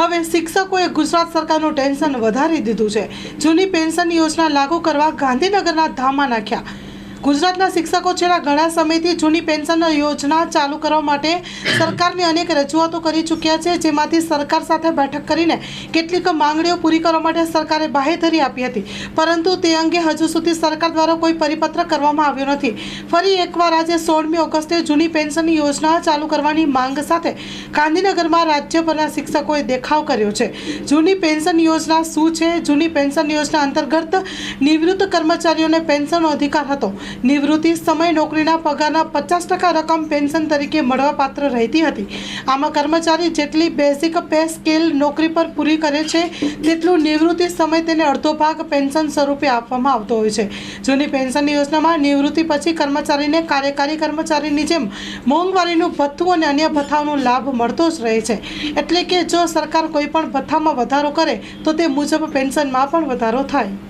હવે શિક્ષકોએ ગુજરાત સરકારનું ટેન્શન વધારી દીધું છે. જૂની પેન્શન યોજના લાગુ કરવા ગાંધીનગરના ધામા નાખ્યા. ગુજરાતના શિક્ષકો છેલ્લા ઘણા સમયથી જૂની પેન્શન યોજના ચાલુ કરવા માટે સરકારની અનેક રજૂઆતો કરી ચૂક્યા છે, જેમાંથી સરકાર સાથે બેઠક કરીને કેટલીક માંગણીઓ પૂરી કરવા માટે સરકારે બાહેધરી આપી હતી. પરંતુ તે અંગે હજુ સુધી સરકાર દ્વારા કોઈ પરિપત્ર કરવામાં આવ્યો નથી. ફરી એકવાર આજે સોળમી ઓગસ્ટે જૂની પેન્શનની યોજના ચાલુ કરવાની માંગ સાથે ગાંધીનગરમાં રાજ્યભરના શિક્ષકોએ દેખાવ કર્યો છે. જૂની પેન્શન યોજના શું છે? જૂની પેન્શન યોજના અંતર્ગત નિવૃત્ત કર્મચારીઓને પેન્શનનો અધિકાર હતો. નિવૃત્તિ સમય નોકરીના પગારના પચાસ ટકા રકમ પેન્શન તરીકે મળવાપાત્ર રહેતી હતી. આમાં કર્મચારી જેટલી બેઝિક પે સ્કેલ નોકરી પર પૂરી કરે છે, તેટલું નિવૃત્તિ સમય તેને અડધો ભાગ પેન્શન સ્વરૂપે આપવામાં આવતો હોય છે. જૂની પેન્શનની યોજનામાં નિવૃત્તિ પછી કર્મચારીને કાર્યકારી કર્મચારીની જેમ મોંઘવારીનું ભથ્થું અને અન્ય ભથ્થાઓનો લાભ મળતો જ રહે છે. એટલે કે જો સરકાર કોઈપણ ભથ્થામાં વધારો કરે, તો તે મુજબ પેન્શનમાં પણ વધારો થાય.